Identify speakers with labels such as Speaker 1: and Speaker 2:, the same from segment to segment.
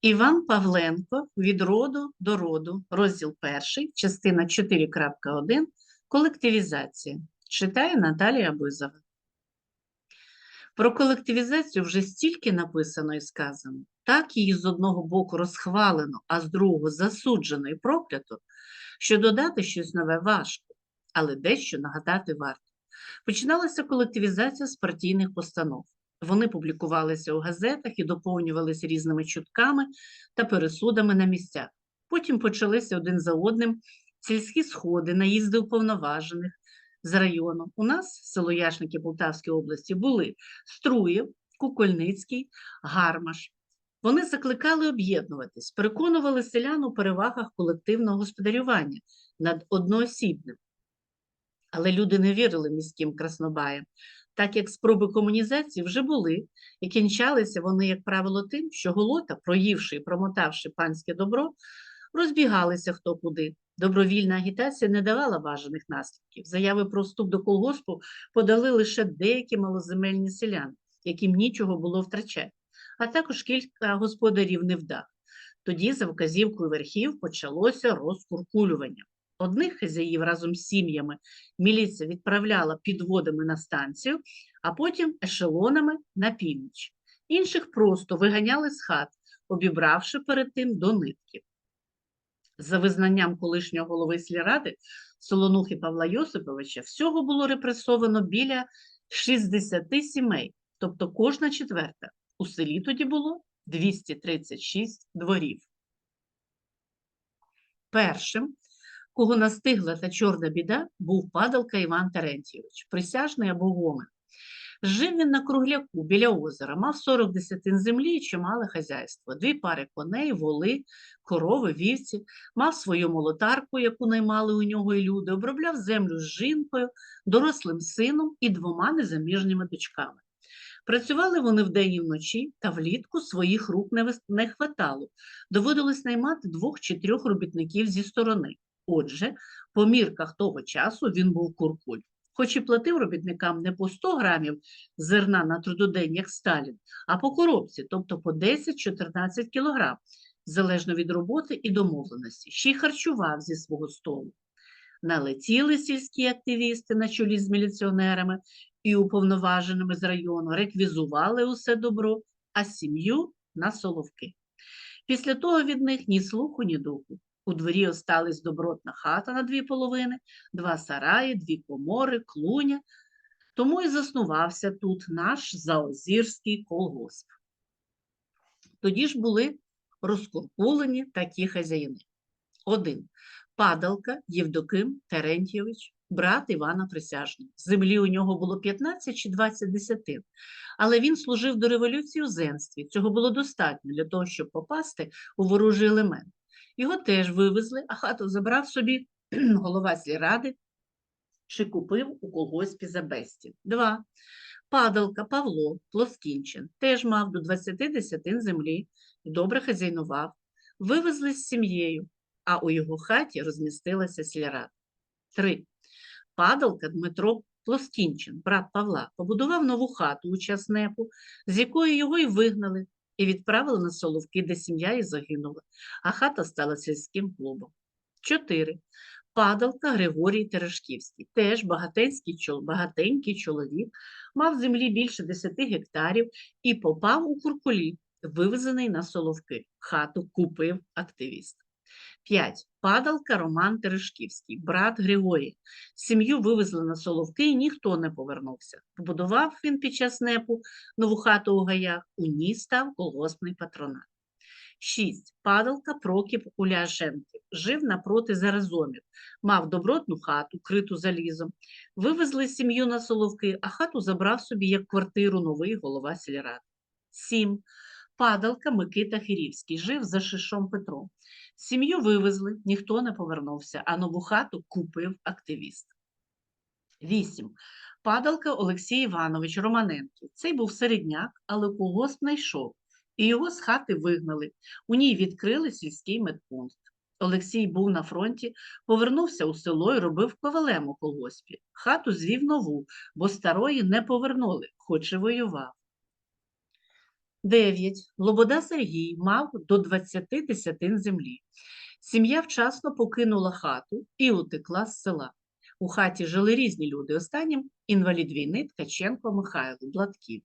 Speaker 1: Іван Павленко від роду до роду, розділ 1, частина 4.1, колективізація. Читає Наталія Бизова. Про колективізацію вже стільки написано і сказано, так її з одного боку розхвалено, а з другого засуджено і проклято, що додати щось нове важко, але дещо нагадати варто. Починалася колективізація з партійних постанов. Вони публікувалися у газетах і доповнювалися різними чутками та пересудами на місцях. Потім почалися один за одним сільські сходи, наїзди уповноважених з району. У нас, село Яшники Полтавської області, були Струєв, Кукольницький, Гармаш. Вони закликали об'єднуватись, переконували селян у перевагах колективного господарювання над одноосібним. Але люди не вірили міським краснобаям, так як спроби комунізації вже були, і кінчалися вони, як правило, тим, що голота, проївши і промотавши панське добро, розбігалися хто куди. Добровільна агітація не давала бажаних наслідків. Заяви про вступ до колгоспу подали лише деякі малоземельні селяни, яким нічого було втрачати, а також кілька господарів невдах. Тоді, за вказівкою верхів, почалося розкуркулювання. Одних хазяїв разом з сім'ями міліція відправляла підводами на станцію, а потім ешелонами на північ. Інших просто виганяли з хат, обібравши перед тим до нитки. За визнанням колишнього голови сільради Солонухи Павла Йосиповича, всього було репресовано біля 60 сімей, тобто кожна четверта. У селі тоді було 236 дворів. Першим, кого настигла та чорна біда, був падалка Іван Терентійович, присяжний або гомен. Жив він на кругляку біля озера, мав 40 десятин землі і чимале хазяйство, дві пари коней, воли, корови, вівці, мав свою молотарку, яку наймали у нього і люди, обробляв землю з жінкою, дорослим сином і двома незаміжніми дочками. Працювали вони вдень і вночі, та влітку своїх рук не, хватало. Доводилось наймати двох чи трьох робітників зі сторони. Отже, по мірках того часу він був куркуль. Хоч і платив робітникам не по 100 грамів зерна на трудодень, як Сталін, а по коробці, тобто по 10-14 кілограм, залежно від роботи і домовленості. Ще й харчував зі свого столу. Налетіли сільські активісти на чолі з міліціонерами і уповноваженими з району, реквізували усе добро, а сім'ю на соловки. Після того від них ні слуху, ні духу. У дворі осталась добротна хата на дві половини, два сараї, дві комори, клуня. Тому і заснувався тут наш заозірський колгосп. Тоді ж були розкуркулені такі хазяїни. Один Падалка Євдоким Терентьєвич, брат Івана Присяжного. Землі у нього було 15 чи 20 десятин, але він служив до революції у земстві. Цього було достатньо для того, щоб попасти у ворожий елемент. Його теж вивезли, а хату забрав собі голова сільради чи купив у колгоспі за. Два. Падалка Павло Плоскінчин теж мав до 20 десятин землі і добре хазяйнував. Вивезли з сім'єю, а у його хаті розмістилася сільрада. Три. Падалка Дмитро Плоскінчин, брат Павла, побудував нову хату у Часнепу, з якої його й вигнали, і відправили на Соловки, де сім'я і загинула, а хата стала сільським клубом. 4. Падалка Григорій Терешківський, теж багатенький, багатенький чоловік, мав землі більше 10 гектарів і попав у куркулі, вивезений на Соловки. Хату купив активіст. 5. Падалка Роман Терешківський, брат Григорія. Сім'ю вивезли на Соловки і ніхто не повернувся. Побудував він під час непу нову хату у гаях, у ній став колгоспний патронат. 6. Падалка Прокіп Уляшенків. Жив напроти Заразомів. Мав добротну хату, криту залізом. Вивезли сім'ю на Соловки, а хату забрав собі як квартиру новий голова сільради. 7. Падалка Микита Хирівський. Жив за Шишом Петром. Сім'ю вивезли, ніхто не повернувся, а нову хату купив активіст. 8. Падалка Олексій Іванович Романенко. Цей був середняк, але колгосп знайшов, і його з хати вигнали. У ній відкрили сільський медпункт. Олексій був на фронті, повернувся у село і робив ковалем у колгоспі. Хату звів нову, бо старої не повернули, хоч і воював. 9. Лобода Сергій мав до 20 десятин землі. Сім'я вчасно покинула хату і утекла з села. У хаті жили різні люди. Останнім інвалід війни Ткаченко Михайло Блатків.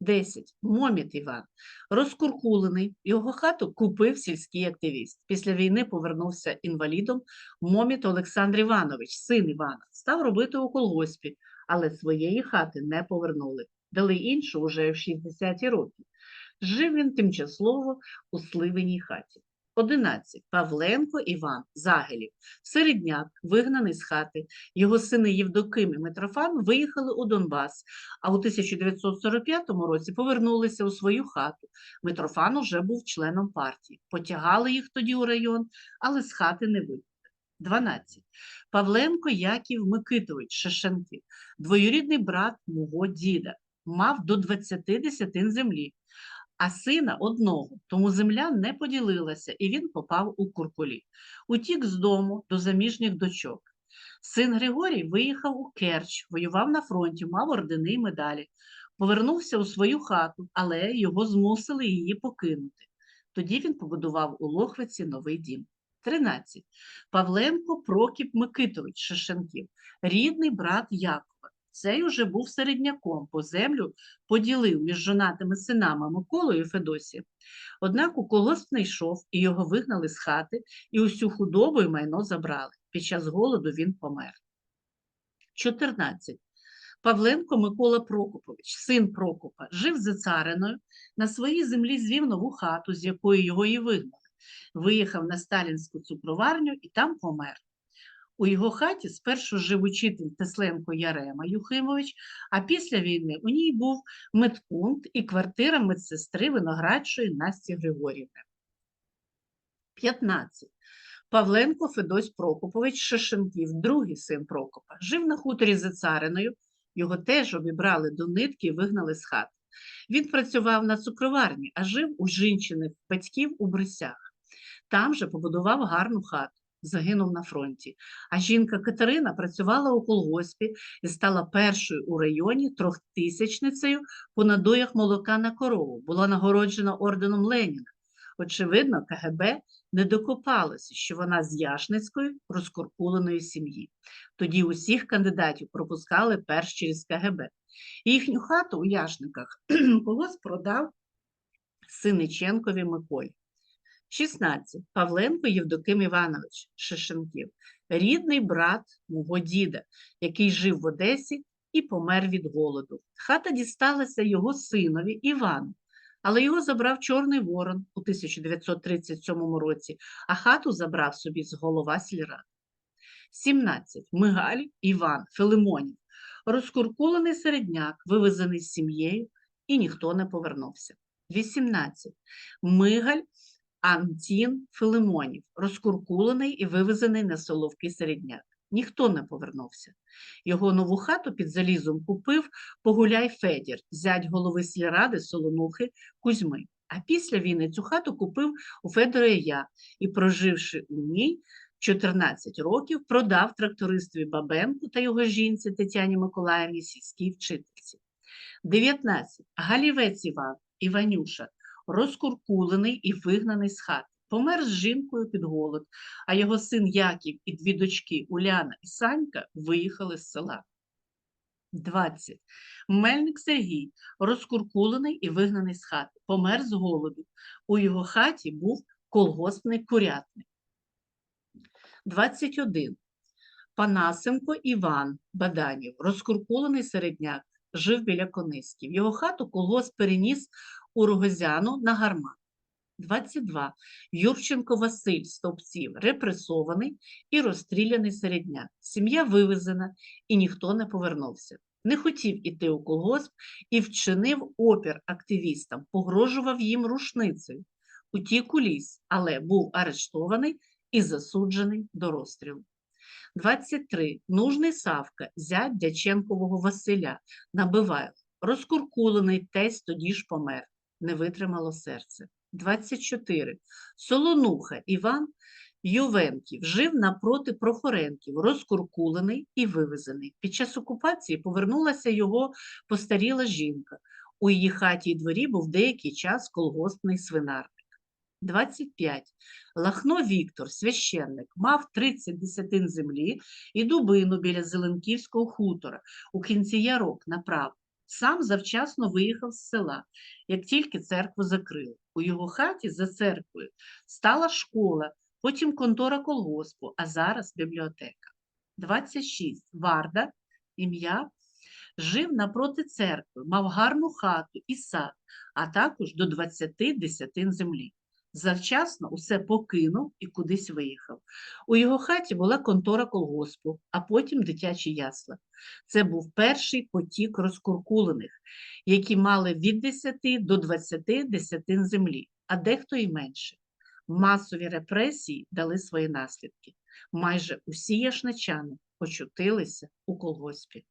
Speaker 1: 10. Моміт Іван. Розкуркулений. Його хату купив сільський активіст. Після війни повернувся інвалідом Моміт Олександр Іванович, син Івана. Став робити у колгоспі, але своєї хати не повернули. Дали іншу уже в 60 років. Жив він тимчасово у сливеній хаті. 11. Павленко Іван Загелів. Середняк, вигнаний з хати. Його сини Євдоким і Митрофан виїхали у Донбас, а у 1945 році повернулися у свою хату. Митрофан уже був членом партії. Потягали їх тоді у район, але з хати не вийшли. 12. Павленко Яків Микитович Шишенків, двоюрідний брат мого діда, мав до 20 десятин землі а сина одного, тому земля не поділилася, і він попав у куркулі. Утік з дому до заміжніх дочок. Син Григорій виїхав у Керч, воював на фронті, мав ордени й медалі. Повернувся у свою хату, але його змусили її покинути. Тоді він побудував у Лохвиці новий дім. 13. Павленко Прокіп Микитович Шишенків, рідний брат Якова. Цей уже був середняком, по землю поділив між жонатими синами Миколою і Федосієм. Однак у колгосп не йшов, і його вигнали з хати, і усю худобу і майно забрали. Під час голоду він помер. 14. Павленко Микола Прокопович, син Прокопа, жив за цариною, на своїй землі звів нову хату, з якої його і вигнали. Виїхав на сталінську цукроварню і там помер. У його хаті спершу жив учитель Тесленко Ярема Юхимович, а після війни у ній був медпункт і квартира медсестри виноградшої Насті Григорівни. 15. Павленко Федось Прокопович Шишенків, другий син Прокопа, жив на хуторі за цариною, його теж обібрали до нитки і вигнали з хати. Він працював на цукроварні, а жив у жінчиних батьків у Брисях. Там же побудував гарну хату загинув на фронті. А жінка Катерина працювала у колгоспі і стала першою у районі трьохтисячницею по надоях молока на корову, була нагороджена орденом Леніна. Очевидно, КГБ не докопалося, що вона з Яшницької розкуркуленої сім'ї. Тоді усіх кандидатів пропускали перш через КГБ. Їхню хату у Яшниках колгосп продав Синиченкові Миколі. 16. Павленко Євдоким Іванович Шишенків, рідний брат мого діда, який жив в Одесі і помер від голоду. Хата дісталася його синові Івану, але його забрав Чорний Ворон у 1937 році, а хату забрав собі з голова сільради. 17. Мигаль Іван Филимонів, розкуркулений середняк, вивезений з сім'єю, і ніхто не повернувся. 18. Мигаль Антін Филимонів, розкуркулений і вивезений на Соловки середняк. Ніхто не повернувся. Його нову хату під залізом купив Погуляй Федір, зять голови сільради Солонухи Кузьми. А після війни цю хату купив у Федора і я і, проживши у ній 14 років, продав трактористові Бабенку та його жінці Тетяні Миколаївні сільській вчительці. 19. Галівець Іван, Іванюша, розкуркулений і вигнаний з хати. Помер з жінкою під голод, а його син Яків і дві дочки Уляна і Санька виїхали з села. 20. Мельник Сергій, розкуркулений і вигнаний з хати, помер з голоду. У його хаті був колгоспний курятник. 21. Панасенко Іван Баданів, розкуркулений середняк, жив біля Кониськів. Його хату колгосп переніс у Рогозяну на гармат. 22. Юрченко Василь Стовпців, репресований і розстріляний середняк. Сім'я вивезена, і ніхто не повернувся. Не хотів іти у колгосп і вчинив опір активістам, погрожував їм рушницею. Утік у ліс, але був арештований і засуджений до розстрілу. 23. Нужний Савка, зять Дяченкового Василя, набиває, розкуркулений тесть тоді ж помер не витримало серце. 24. Солонуха Іван Ювенків жив напроти Прохоренків, розкуркулений і вивезений. Під час окупації повернулася його постаріла жінка. У її хаті й дворі був деякий час колгоспний свинарник. 25. Лахно Віктор, священник, мав 30 десятин землі і дубину біля Зеленківського хутора у кінці ярок направо. Сам завчасно виїхав з села, як тільки церкву закрили. У його хаті за церквою стала школа, потім контора колгоспу, а зараз бібліотека. 26. Варда, ім'я, жив напроти церкви, мав гарну хату і сад, а також до 20 десятин землі. Завчасно усе покинув і кудись виїхав. У його хаті була контора колгоспу, а потім дитячі ясла. Це був перший потік розкуркулених, які мали від 10 до 20 десятин землі, а дехто і менше. Масові репресії дали свої наслідки. Майже усі яшначани очутилися у колгоспі.